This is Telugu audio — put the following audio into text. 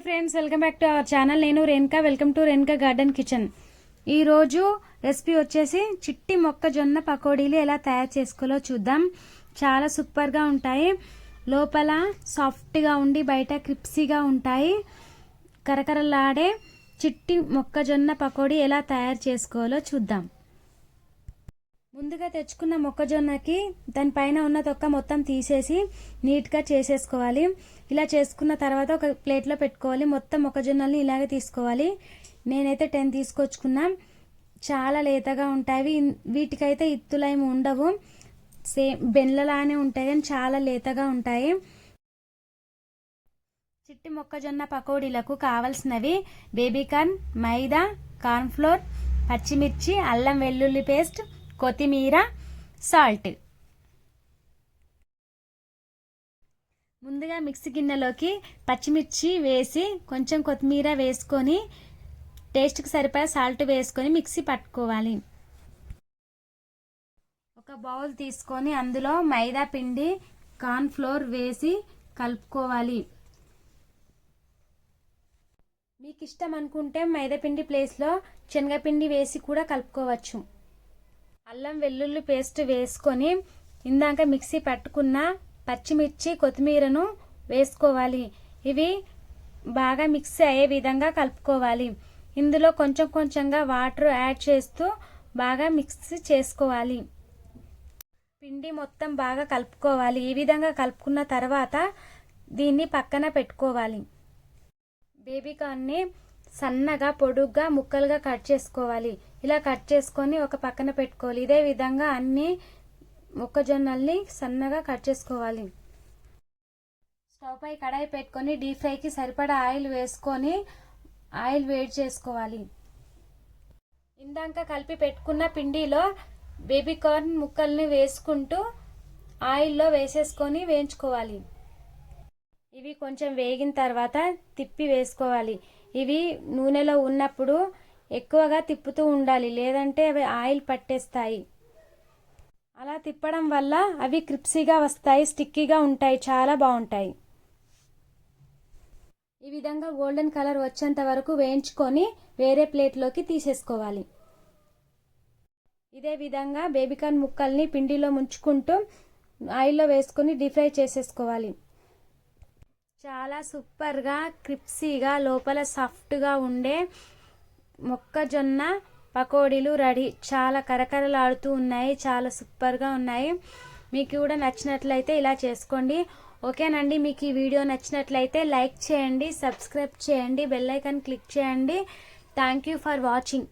Hi friends welcome back to our channel నేను Renuka welcome to Renuka garden kitchen ఈరోజు రెసిపీ వచ్చేసి చిట్టి మొక్కజొన్న పకోడీలు ఎలా తయారు చేసుకోవాలో చూద్దాం. చాలా సూపర్గా ఉంటాయి. లోపల సాఫ్ట్గా ఉండి బయట క్రిప్సీగా ఉంటాయి. కరకరలాడే చిట్టి మొక్కజొన్న పకోడీ ఎలా తయారు చేసుకోవాలో చూద్దాం. ముందుగా తెచ్చుకున్న మొక్కజొన్నకి దానిపైన ఉన్న తొక్క మొత్తం తీసేసి నీట్గా చేసేసుకోవాలి. ఇలా చేసుకున్న తర్వాత ఒక ప్లేట్లో పెట్టుకోవాలి. మొత్తం మొక్కజొన్నల్ని ఇలాగే తీసుకోవాలి. నేనైతే టెన్ తీసుకొచ్చుకున్నా. చాలా లేతగా ఉంటాయి. వీటికైతే ఇత్తులేమి ఉండవు. సేమ్ బెండ్లలానే ఉంటాయి కానీ చాలా లేతగా ఉంటాయి. చిట్టి మొక్కజొన్న పకోడీలకు కావలసినవి బేబీకార్న్ మైదా కార్న్ఫ్లోర్ పచ్చిమిర్చి అల్లం వెల్లుల్లి పేస్ట్ కొత్తిమీర సాల్ట్. ముందుగా మిక్సీ గిన్నెలోకి పచ్చిమిర్చి వేసి కొంచెం కొత్తిమీర వేసుకొని టేస్ట్కి సరిపడా సాల్ట్ వేసుకొని మిక్సీ పట్టుకోవాలి. ఒక బౌల్ తీసుకొని అందులో మైదా పిండి కార్న్ఫ్లోర్ వేసి కలుపుకోవాలి. మీకు ఇష్టం అనుకుంటే మైదాపిండి ప్లేస్లో శనగపిండి వేసి కూడా కలుపుకోవచ్చు. అల్లం వెల్లుల్లి పేస్ట్ వేసుకొని ఇందాక మిక్సీ పట్టుకున్న పచ్చిమిర్చి కొత్తిమీరను వేసుకోవాలి. ఇవి బాగా మిక్స్ అయ్యే విధంగా కలుపుకోవాలి. ఇందులో కొంచెం కొంచెంగా వాటర్ యాడ్ చేస్తూ బాగా మిక్స్ చేసుకోవాలి. పిండి మొత్తం బాగా కలుపుకోవాలి. ఈ విధంగా కలుపుకున్న తర్వాత దీన్ని పక్కన పెట్టుకోవాలి. బేబీ కార్న్ని సన్నగా పొడుగ్గా ముక్కలుగా కట్ చేసుకోవాలి. ఇలా కట్ చేసుకొని ఒక పక్కన పెట్టుకోవాలి. ఇదే విధంగా అన్ని మొక్కజొన్నల్ని సన్నగా కట్ చేసుకోవాలి. స్టవ్ పై కడాయి పెట్టుకొని డీప్ ఫ్రైకి సరిపడా ఆయిల్ వేసుకొని ఆయిల్ వేడి చేసుకోవాలి. ఇందాక కలిపి పెట్టుకున్న పిండిలో బేబీ కార్న్ ముక్కల్ని వేసుకుంటూ ఆయిల్లో వేసేసుకొని వేయించుకోవాలి. ఇవి కొంచెం వేగిన తర్వాత తిప్పి వేసుకోవాలి. ఇవి నూనెలో ఉన్నప్పుడు ఎక్కువగా తిప్పుతూ ఉండాలి లేదంటే అవి ఆయిల్ పట్టేస్తాయి. అలా తిప్పడం వల్ల అవి క్రిప్సీగా వస్తాయి స్టిక్కీగా ఉంటాయి చాలా బాగుంటాయి. ఈ విధంగా గోల్డెన్ కలర్ వచ్చేంత వరకు వేయించుకొని వేరే ప్లేట్లోకి తీసేసుకోవాలి. ఇదే విధంగా బేబీకార్న్ ముక్కల్ని పిండిలో ముంచుకుంటూ ఆయిల్లో వేసుకొని డీప్ ఫ్రై చేసేసుకోవాలి. చాలా సూపర్గా క్రిప్సీగా లోపల సాఫ్ట్గా ఉండే మొక్కజొన్న పకోడీలు రెడీ. చాలా కరకరలాడుతూ ఉన్నాయి చాలా సూపర్గా ఉన్నాయి. మీకు కూడా నచ్చినట్లయితే ఇలా చేసుకోండి. ఓకేనండి మీకు ఈ వీడియో నచ్చినట్లయితే లైక్ చేయండి సబ్స్క్రైబ్ చేయండి బెల్ ఐకాన్ క్లిక్ చేయండి. Thank you for watching.